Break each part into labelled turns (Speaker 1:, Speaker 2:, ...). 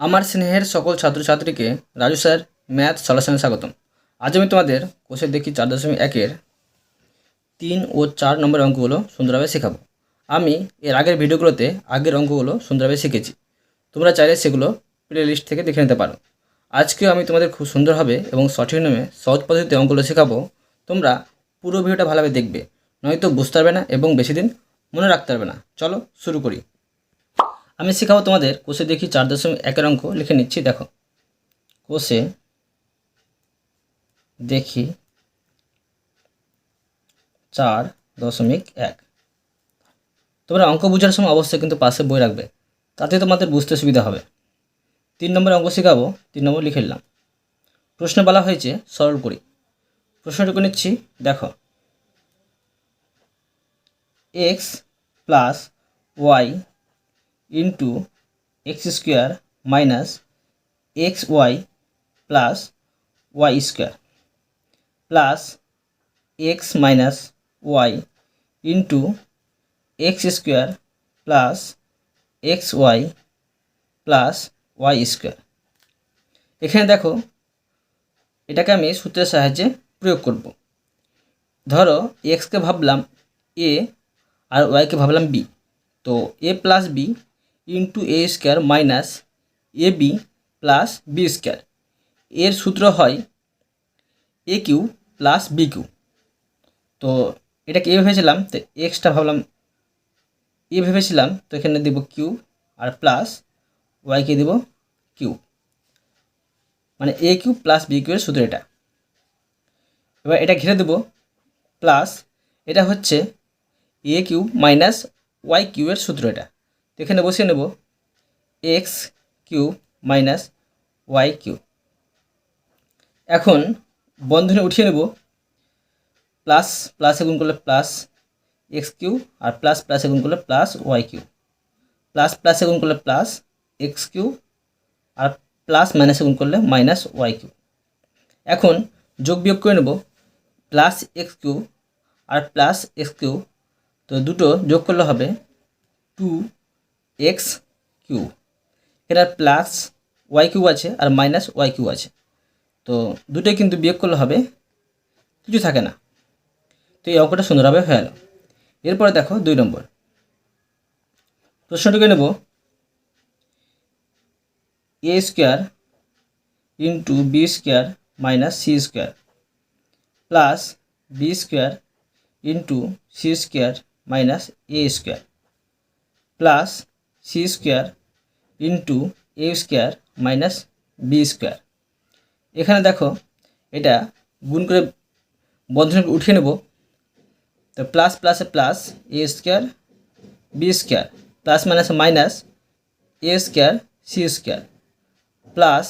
Speaker 1: আমার স্নেহের সকল ছাত্রছাত্রীকে রাজু স্যার, ম্যাথ সলিউশনে স্বাগতম। আজ আমি তোমাদের কোষে দেখি চার দশমিক একের তিন ও চার নম্বর অঙ্কগুলো সুন্দরভাবে শেখাবো। আমি এর আগের ভিডিওগুলোতে আগের অঙ্কগুলো সুন্দরভাবে শিখেছি। তোমরা চাইলে সেগুলো প্লে লিস্ট থেকে দেখে নিতে পারো। আজকেও আমি তোমাদের খুব সুন্দরভাবে এবং সঠিক নিয়মে সহজ পদ্ধতিতে অঙ্কগুলো শেখাবো। তোমরা পুরো ভিডিওটা ভালোভাবে দেখবে। নয়তো বুঝতে পারবে না এবং বেশি দিন মনে রাখতে পারবে না। চলো শুরু করি। আমি শেখাবো তোমাদের। কোষে দেখি চার দশমিক একের অঙ্ক লিখে নিচ্ছি, দেখো। কোষে দেখি চার দশমিক এক। তোমরা অঙ্ক বোঝার সময় অবশ্যই কিন্তু পাশে বই রাখবে, তাতে তোমাদের বুঝতে সুবিধা হবে। তিন নম্বর অঙ্ক শেখাবো, তিন নম্বর লিখে নিলাম। প্রশ্ন বলা হয়েছে, সরল করি। প্রশ্নটুকু নিচ্ছি, দেখো। X plus Y into X square minus X Y plus Y square plus X minus Y into X square plus X Y plus Y square এখানে দেখো, এটাকে আমি সূত্রের সাহায্যে প্রয়োগ করব। ধরো এক্সকে ভাবলাম এ আর ওয়াইকে ভাবলাম বি তো A plus B into A square minus A B plus B square এর সূত্র হয় A cube plus B cube তো এটাকে এ ভেবেছিলাম? তো এক্সটা ভাবলাম এ ভেবেছিলাম, তো এখানে দেব কিউ আর প্লাস ওয়াইকে দেব কিউ মানে A cube plus B cube এর সূত্র এটা। এবার এটা ঘিরে দেব প্লাস এটা হচ্ছে A cube minus Y cube এর সূত্র এটা। তো এখানে বসিয়ে নেব X cube minus Y cube এখন বন্ধনে উঠিয়ে নেব, প্লাস, প্লাসে গুণ করলে প্লাস এক্স কিউ আর প্লাস, প্লাসে গুণ করলে প্লাস ওয়াই কিউ প্লাস, প্লাসে গুণ করলে প্লাস এক্স কিউ আর প্লাস, মাইনাসে গুণ করলে মাইনাস ওয়াই কিউ এখন যোগ বিয়োগ করে নেব, প্লাস এক্স কিউ আর প্লাস এক্স কিউ তো দুটো যোগ করলে হবে টু এক্স কিউ এখানে প্লাস ওয়াই কিউ আছে আর মাইনাস ওয়াই কিউ আছে। তো দুটোই কিন্তু বিয়োগ করলে হবে, কিছু থাকে না। তো এই অঙ্কটা সুন্দরভাবে হয়ে গেল। এরপরে দেখো দুই নম্বর। প্রশ্নটিকে নেব। A square into B square minus C square plus B square into C square minus A square plus C square into A square minus B square এখানে দেখো, এটা গুণ করে বন্ধনে উঠিয়ে নেব। তো প্লাস প্লাসে plus A square B square plus minus minus A square C square plus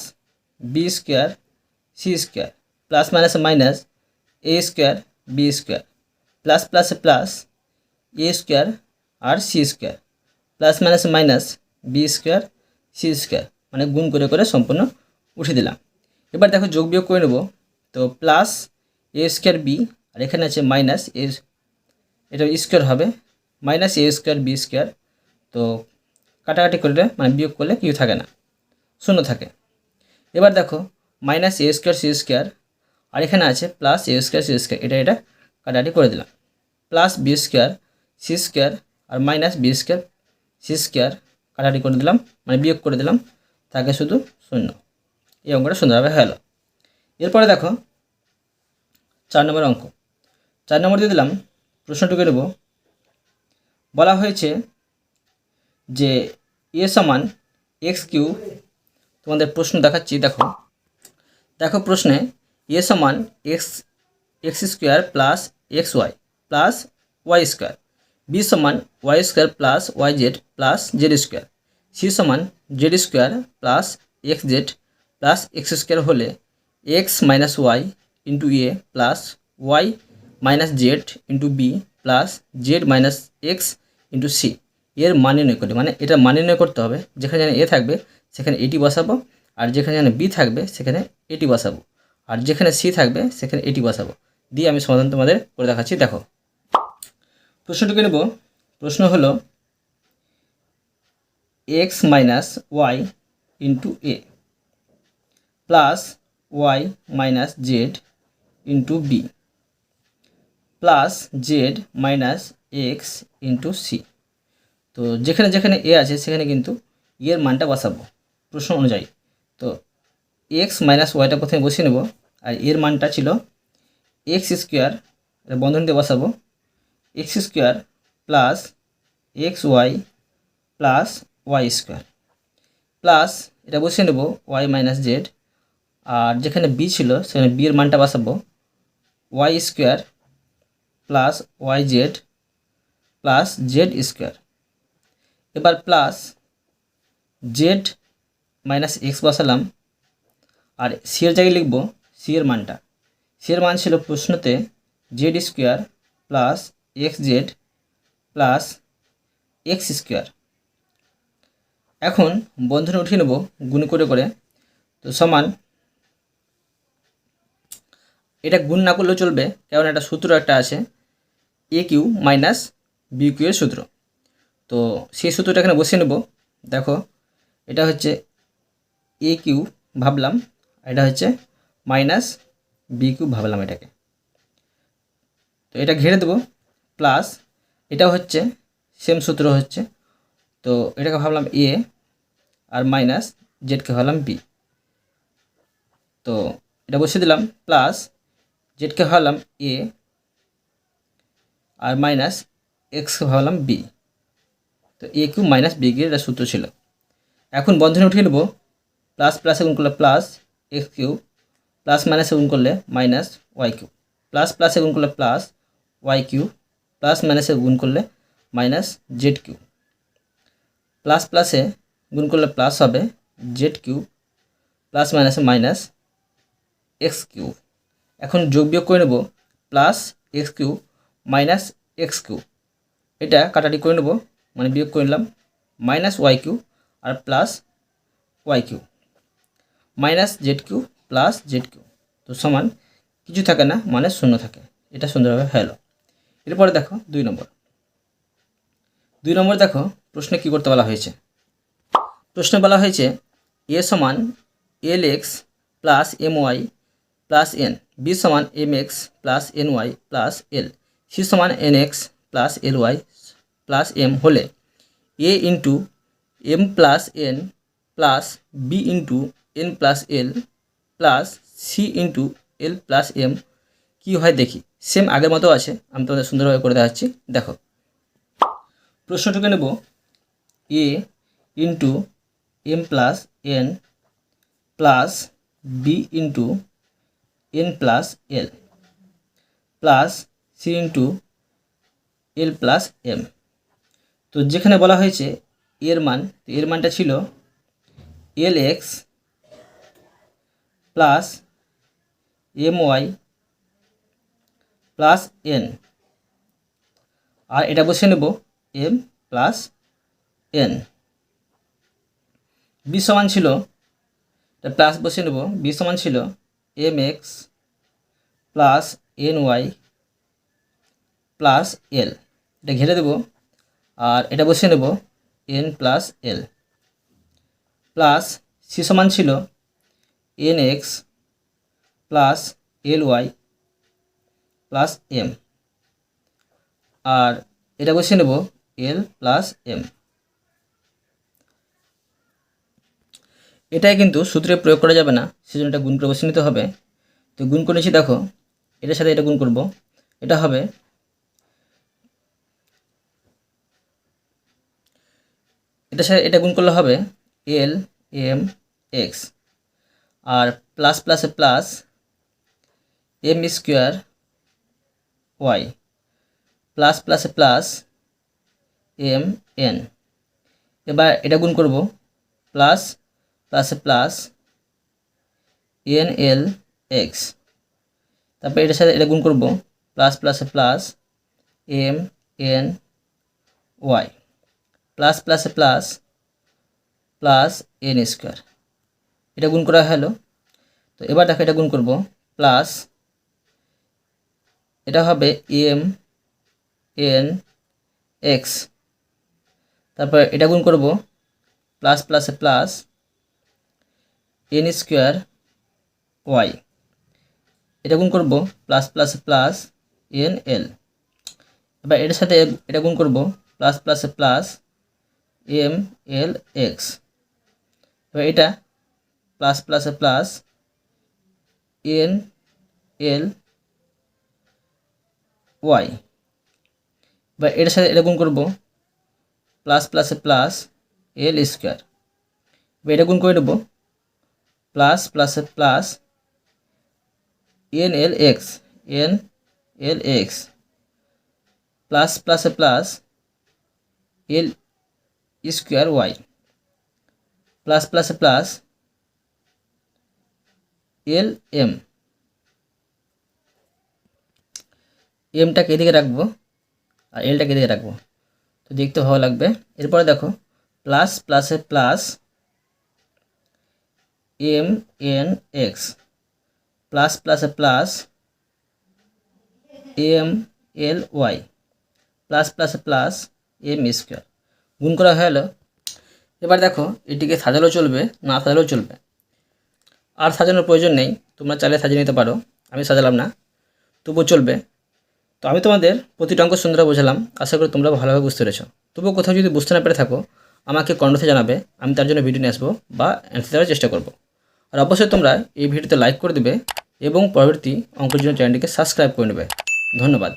Speaker 1: B square C square plus minus minus A square B square plus প্লাসে plus A square R C square plus, minus minus B square C square মানে গুণ করে করে সম্পূর্ণ উঠিয়ে দিলাম। এবার দেখো যোগ বিয়োগ করে নেব। তো প্লাস এ স্কোয়ার বি আর এখানে আছে মাইনাস এ এটা স্কোয়ার হবে। Minus A square B square তো কাটাকাটি করলে মানে বিয়োগ করলে কিছু থাকে না, শূন্য থাকে। এবার দেখো, minus A square C square আর এখানে আছে plus A square C square এটা এটা কাটাকাটি করে দিলাম। Plus B square C square আর minus B square C square কাটাকাটি করে দিলাম মানে বিয়োগ করে দিলাম, থাকে শুধু শূন্য। এই অঙ্কটা সুন্দরভাবে গেল। এরপরে দেখো, চার নম্বর অঙ্ক। চার নম্বর দিয়ে দিলাম, প্রশ্নটুকু নেব বলা হয়েছে যে এ সমান এক্স কিউ তোমাদের প্রশ্ন দেখাচ্ছি, দেখো। দেখো প্রশ্নে এ সমান x x square plus x y, plus y square. B সমান y square plus y z plus z square c সমান z square plus x z plus x square হলে x minus y into a plus y minus z into b plus z minus x into c এর মান নির্ণয় করি মানে এটা মান নির্ণয় করতে হবে। যেখানে যেন এ থাকবে, সেখানে এটি বসাবো। আর যেখানে যেন বি থাকবে, সেখানে এটি বসাবো। আর যেখানে সি থাকবে, সেখানে এটি বসাবো। দিয়ে আমি সমাধান তোমাদের করে দেখাচ্ছি। দেখো। প্রশ্নটুকু নেব। প্রশ্ন হলো x minus y into a plus y minus z into b plus z minus x into c তো যেখানে যেখানে এ আছে, সেখানে কিন্তু এর মানটা বসাবো প্রশ্ন অনুযায়ী। তো এক্স মাইনাস ওয়াইটা প্রথমে বসিয়ে নেব, আর এর মানটা ছিল এক্স স্কোয়ার বন্ধনীতে বসাবো। X square plus x y plus y square. Plus এটা বসিয়ে নেব ওয়াই মাইনাস জেড। আর যেখানে বি ছিল, সেখানে বি এর মানটা বসাবো। Y square plus y z plus z square. এবার প্লাস জেড মাইনাস এক্স বসালাম। আর সি এর জায়গায় লিখব সি এর মানটা। সি এর মান ছিল প্রশ্নতে z square plus x z plus x square. এখন বন্ধনে উঠিয়ে নেব গুণ করে করে, তো সমান, এটা গুণ না করলেও চলবে কারণ একটা সূত্র একটা আছে a q minus b q এর সূত্র। তো সেই সূত্রটা এখানে বসিয়ে নেব, দেখো, এটা হচ্ছে এ কিউ ভাবলাম এটা হচ্ছে মাইনাস বি কিউ ভাবলাম এটাকে। তো এটা ঘিরে দেবো প্লাস এটা হচ্ছে সেম সূত্র হচ্ছে। তো এটাকে ভাবলাম এ আর মাইনাস জেডকে ভাবলাম বি তো এটা বসিয়ে দিলাম প্লাস জেডকে ভাবলাম এ আর মাইনাস এক্সকে ভাবলাম বি তো a q minus b q এটা সূত্র ছিল। এখন বন্ধনে উঠিয়ে নেব প্লাস প্লাসে গুণ করলে প্লাস এক্স কিউ প্লাস মাইনাসে গুণ করলে মাইনাস ওয়াই কিউ প্লাস প্লাসে গুণ করলে প্লাস ওয়াই কিউ প্লাস মাইনাসে গুণ করলে মাইনাস জেড কিউ প্লাস প্লাসে গুণ করলে প্লাস হবে জেড কিউ প্লাস মাইনাসে মাইনাস এক্স কিউ এখন যোগ বিয়োগ করে নেব plus x q minus x q এটা কাটাটি করে নেব মানে বিয়োগ করে নিলাম minus Y Q R plus y q minus z q plus z q তো সমান, কিছু থাকে না মানে শূন্য থাকে। এটা সুন্দরভাবে হলো এরপরে দেখো দুই নম্বর। দুই নম্বর দেখো প্রশ্নে কী করতে বলা হয়েছে? প্রশ্নে বলা হয়েছে এ সমান l x plus m y plus n, b সমান m x plus n y plus l, c সমান n x plus l y plus m হলে a into m plus n plus b into n plus l plus c into l plus m কী হয় দেখি। Same আগের মতো আছে। আমি তোমাদের সুন্দরভাবে করে দেখাচ্ছি। দেখো। প্রশ্নটুকে নেব। A into m plus n plus b into n plus l plus c into l plus m তো যেখানে বলা হয়েছে এর মান, তো এর মানটা ছিল l x plus m y plus n. আর এটা বসে নেব, এম প্লাস এন। বি সমান ছিল, এটা প্লাস বসে নেব, বি সমান ছিল m x plus n y plus l. এটা ঘেরে দেব, আর এটা বসে নেব, n plus l. Plus c সমান ছিল n x plus l y plus m আর এটা বসে নেব এল প্লাস এম এটাই কিন্তু সূত্রে প্রয়োগ করা যাবে না, সেজন্য এটা গুণ করে বসে নিতে হবে। তো গুণ করে নিচ্ছি, দেখো, এটার সাথে এটা গুণ করব। এটা হবে এটার সাথে এটা গুণ করলে হবে এল এম এক্স আর প্লাস প্লাসে plus m square y plus প্লাসে প্লাস এম এন এবার এটা গুণ করব। প্লাস প্লাসে প্লাস এন এল এক্স তারপরে এটার সাথে এটা গুণ করব। প্লাস প্লাসে plus m n y plus প্লাসে প্লাস প্লাস এন স্কোয়ার এটা গুণ করা হলো। তো এবার দেখো এটা গুণ করব। প্লাস এটা হবে এম এন এক্স তারপর এটা গুণ করব প্লাস প্লাসে প্লাস এন স্কোয়ার ওয়াই এটা গুণ করব plus plus plus n l এবার এটার সাথে এটা গুণ করব plus plus plus m l x এবার এটা plus plus plus n l y এবার এটার সাথে এটা গুণ করব plus plus plus l square এবার এটা গুণ করে নেব plus plus plus n l x n l x plus plus plus l square y plus plus plus l m এমটাকে এদিকে রাখব আর এলটাকে এদিকে রাখব। তো দেখতে ভালো লাগবে। এরপরে দেখো প্লাস প্লাসে plus m n x plus প্লাসে plus m l y plus plus plus m square গুণ করা হয়ে গেলো। এবার দেখো, এটিকে সাজালেও চলবে, না সাজালেও চলবে। আর সাজানোর প্রয়োজন নেই, তোমরা চাইলে সাজিয়ে নিতে পারো। আমি সাজালাম না। তবুও চলবে। তো আমি তোমাদের প্রতিটা অঙ্ক সুন্দর বোঝালাম। আশা করি তোমরা ভালোভাবে বুঝতে পেরেছ। তবুও কোথাও যদি বুঝতে না পেরে থাকো, আমাকে কমেন্টে জানাবে, আমি তার জন্য ভিডিও নিয়ে আসব বা অ্যান্সার দেওয়ার চেষ্টা করব। আর অবশ্যই তোমরা এই ভিডিওতে লাইক করে দেবে এবং পরবর্তী অঙ্কের জন্য চ্যানেলটিকে সাবস্ক্রাইব করে নেবে। ধন্যবাদ।